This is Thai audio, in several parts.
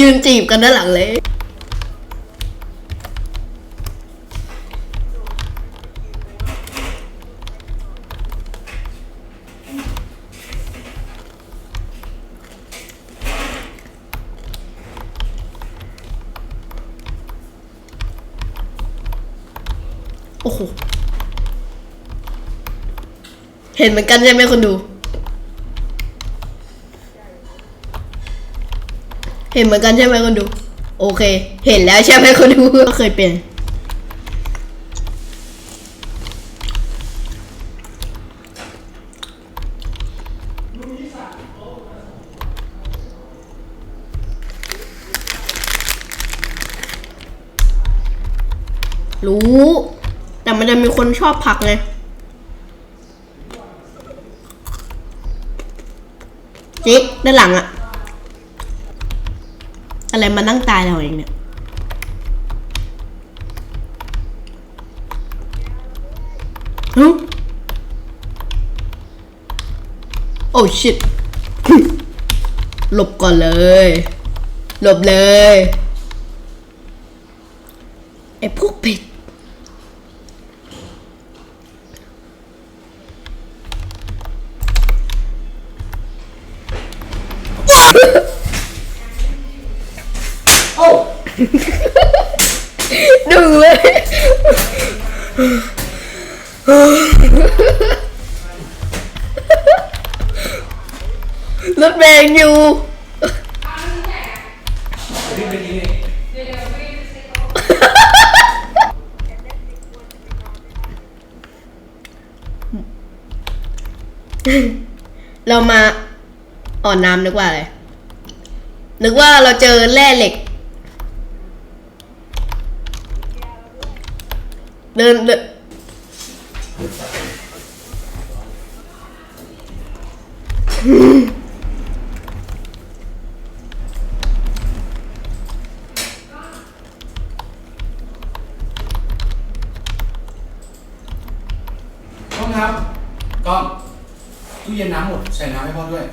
ยืนจีบกันด้านหลังเลย เห็นเหมือนกันใช่ไหมคนดู เห็นเหมือนกันใช่ไหมคนดู โอเค เห็นแล้วใช่ไหมคนดูก็เคยเป็นรู้ แต่มันจะมีคนชอบผักไง จ๊กด้านหลังอะอะไรมานั่งตายเราเองเนี่ยหึโอ้ชิตหลบก่อนเลย หลบเลย ไอ้พวกเป็ด ดึงเลยรถแบงอยู่เรามาอ่อนน้ำนึกว่าอะไร นึกว่าเราเจอแร่เหล็ก เดินเดินห้องครับกล้องตู้เย็นน้ำหมดใส่น้ำให้พ่อด้วย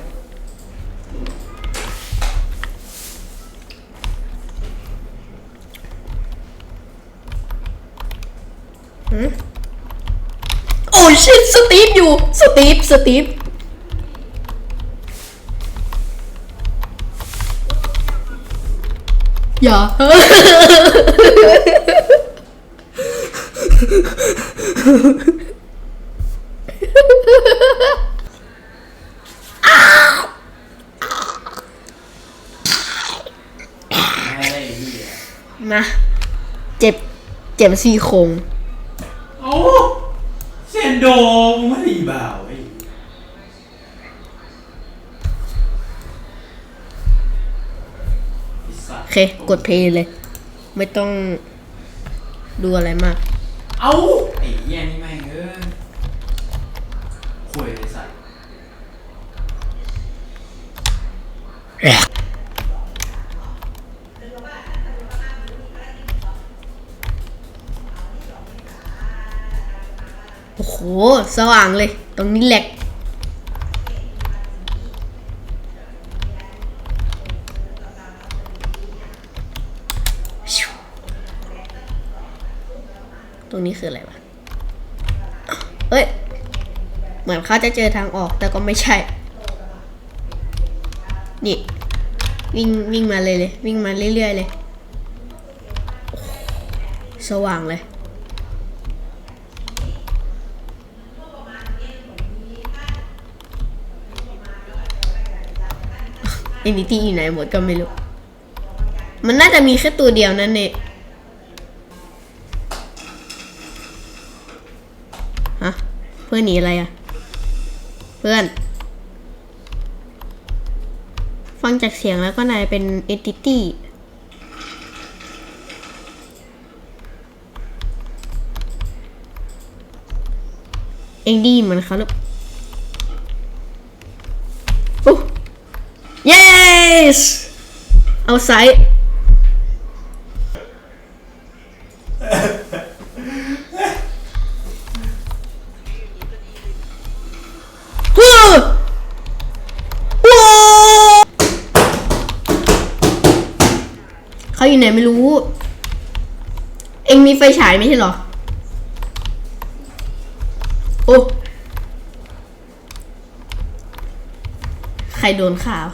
โอ้ชิสตีฟอยู่ สตีฟ สตีฟ อย่าอะไรนี่มาเจ็บ เจ็บซี่โครง นโดมงไม่ดีบ่าวไอ้ไอ้สัตโอว์เค กดเพลย์เลย ไม่ต้องดูอะไรมาก เอ้าไอ้เหี้ยนี่แม่ สว่างเลย ตรงนี้แหลกตรงนี้คืออะไรวะเอ้ย เหมือนเขาจะเจอทางออกแต่ก็ไม่ใช่ นี่ วิ่งวิ่งมาเลยเลย วิ่งมาเรื่อยๆเลย สว่างเลย เอนิตี้อยู่ไหนหมดก็ไม่รู้ มันน่าจะมีแค่ตัวเดียวนั่นเองฮะเพื่อนหนีอะไรอะเพื่อน ฟังจากเสียงแล้วก็นายเป็นเอนติตี้เองดีเหมือนเขาหรือโอ้ สเอาไซส์ฮู้ฮู้เขาอยู่ไหนไม่รู้ เองมีไฟฉายไม่ใช่หรอ โอ้ ใครโดนข่าว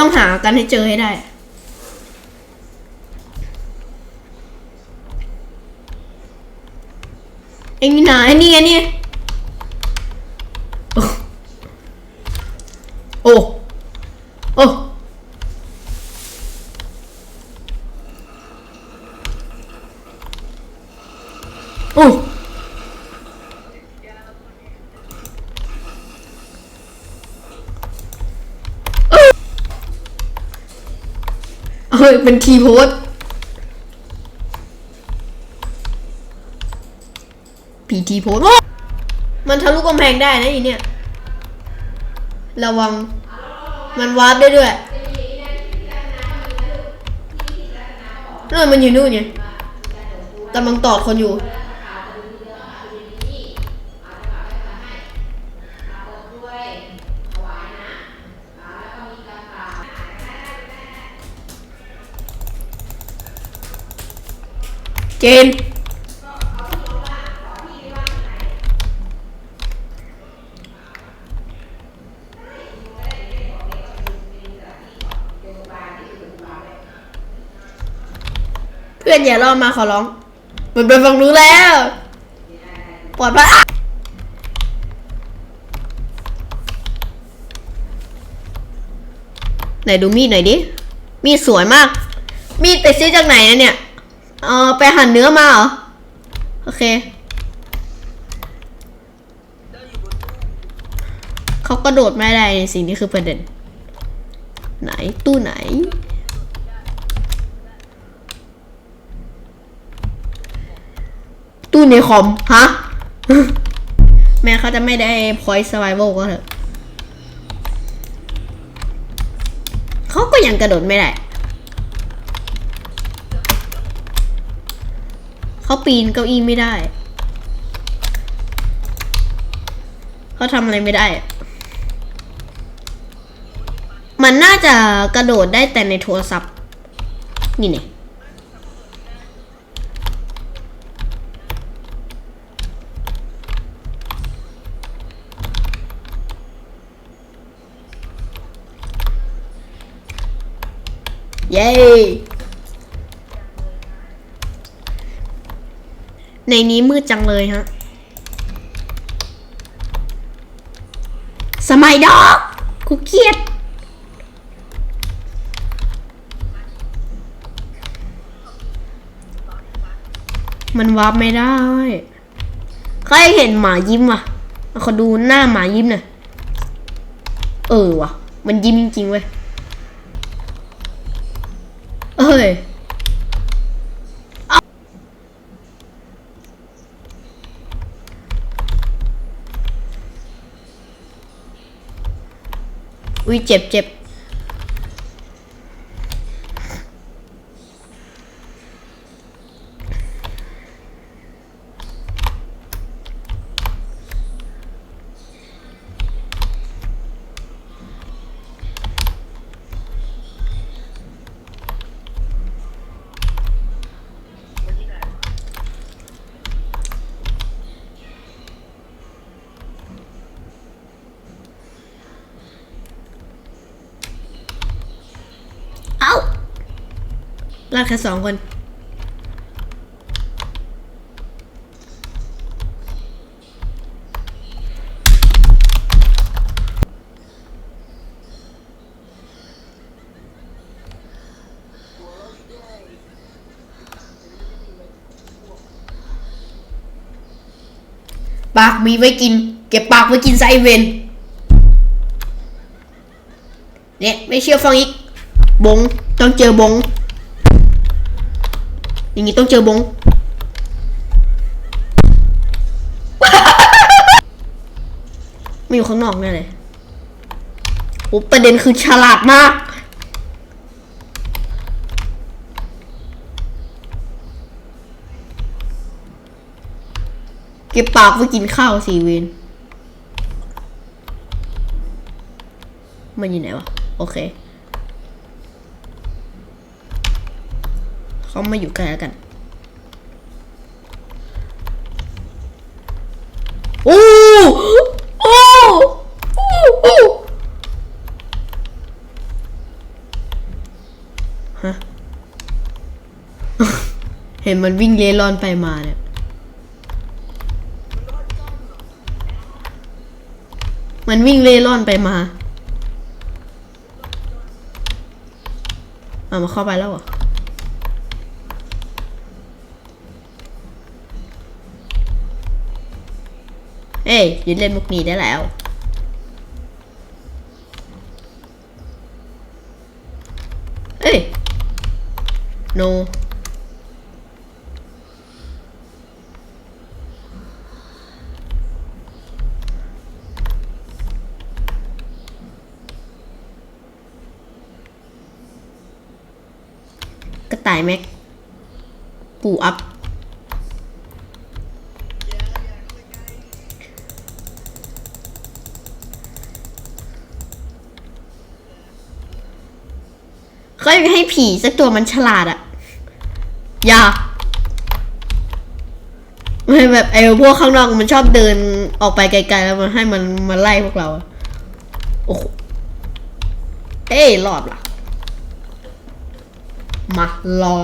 ต้องหากันให้เจอให้ได้ เอ็งนี่ไหนนี่ไงนี่ไอ้โอ้ โอ้โอ้ ฮ้ยเป็นทีโพสผีทีโพสมันทะลุกำแพงได้นะอีเนี่ย ระวัง มันวาร์ปได้ด้วยนั่นมันอยู่นู่นไงกำลังตอดคนอยู่ เจนเพื่อนอย่ารอมาขอร้องมันเป็นฟังรู้แล้วปลอดภัยไหนดูมีดหน่อยดิ มีดสวยมาก มีดไปซื้อจากไหนนะเนี่ย เออไปหั่นเนื้อมาเหรอ โอเค เขากระโดดไม่ได้สิ่งนี้คือประเด็น ไหนตู้ไหน ตู้ในคอม ฮะ แม้เขาจะไม่ได้ point survival ก็เถอะ เขาก็ยังกระโดดไม่ได้ เขาปีนเก้าอี้ไม่ได้ เขาทำอะไรไม่ได้ มันน่าจะกระโดดได้แต่ในโทรศัพท์ นี่เนี่ยเย้ ในนี้มืดจังเลยฮะ สมัยดอก กูเครียด มันวาร์ปไม่ได้ใครเห็นหมายิ้มวะเอาขอดูหน้าหมายิ้มหน่อยเออวะมันยิ้มจริงๆเว้ยเอ้ย อุ้ยเจ็บเจ็บ ลากแค่สองคน ปากมีไว้กิน เก็บปากไว้กินไซเวนเนี่ยไม่เชื่อฟังอีก บง ต้องเจอบง อย่างนี้ต้องเจอบง ไม่อยู่ข้างนอกแน่เลยโอ้ประเด็นคือฉลาดมาก เก็บปากไว้กินข้าวสี่เวนมันอยู่ไหนวะ โอเค เขามาอยู่ใกล้แล้วกัน โอ้โอ้โอ้โอ้ฮะ เห็นมันวิ่งเล่ร่อนไปมาเนี่ยมันวิ่งเล่ร่อนไปมา เอามาเข้าไปแล้วเห เอ้ยหยุดเล่นมุกนี้ได้แล้วเอ้ย no กระต่ายแม็ก ปูอัพ เขาอยากให้ผีสักตัวมันฉลาดอะอย่าไม่แบบไอ้พวกข้างนอกมันชอบเดินออกไปไกลๆแล้วมันให้มันมาไล่พวกเราโอ้โหเอ้ยรอดละมารอ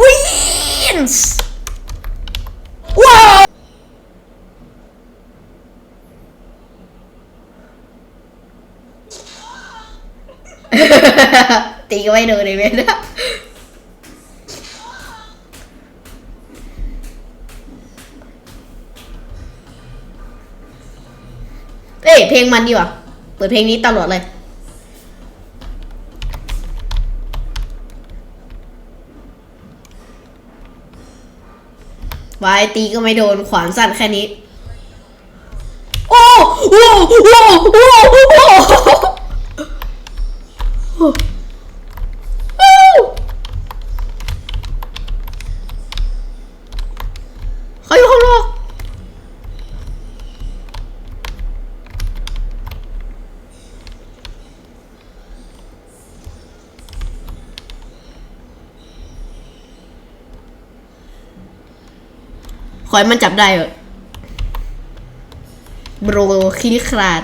วินส์ว้าว ตีก็ไม่โดนเลยเว้ยนเอ้ยเพลงมันดีว่ะ เปิดเพลงนี้ตลอดเลยวายตีก็ไม่โดนขวานสั้นแค่นี้ โอ้โอ้โอ้โอ้โอ้ เขาอยู่ข้างนอกขอให้มันจับได้เหรอะโบรคิริคราด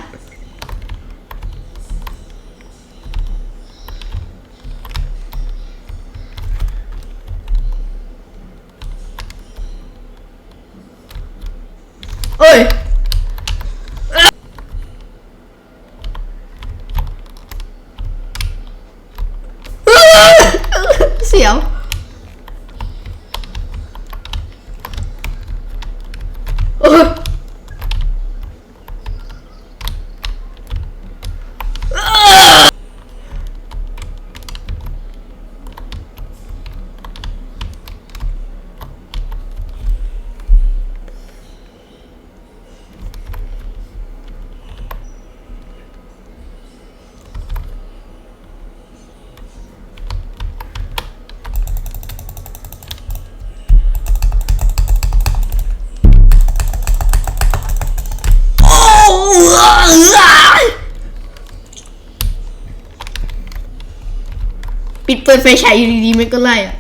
ปิดเปิดไฟฉายอยู่ดีๆมันก็ไล่อะ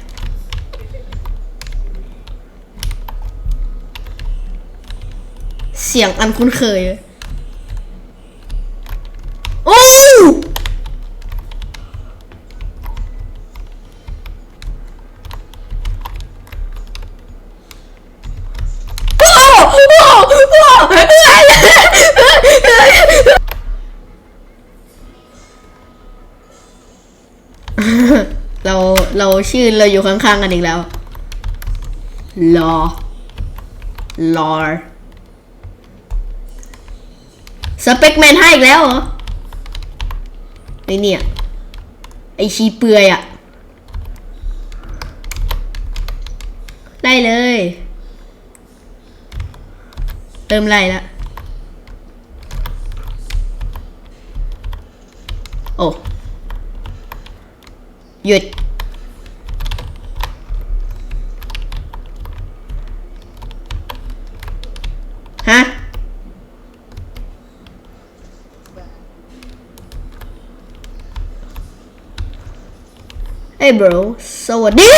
เสียงอันคุ้นเคยเลยโอ้ เราชื่อเราอยู่ข้างๆกันอีกแล้วรอรอสเปกแมนให้อีกแล้วเหรอไอเนี่ย ไอชีเปลือยอะไล่เลยเริ่มไล่ล้วโอ้ หยุด ฮ ฮะ เอ้ย bro สวัสดี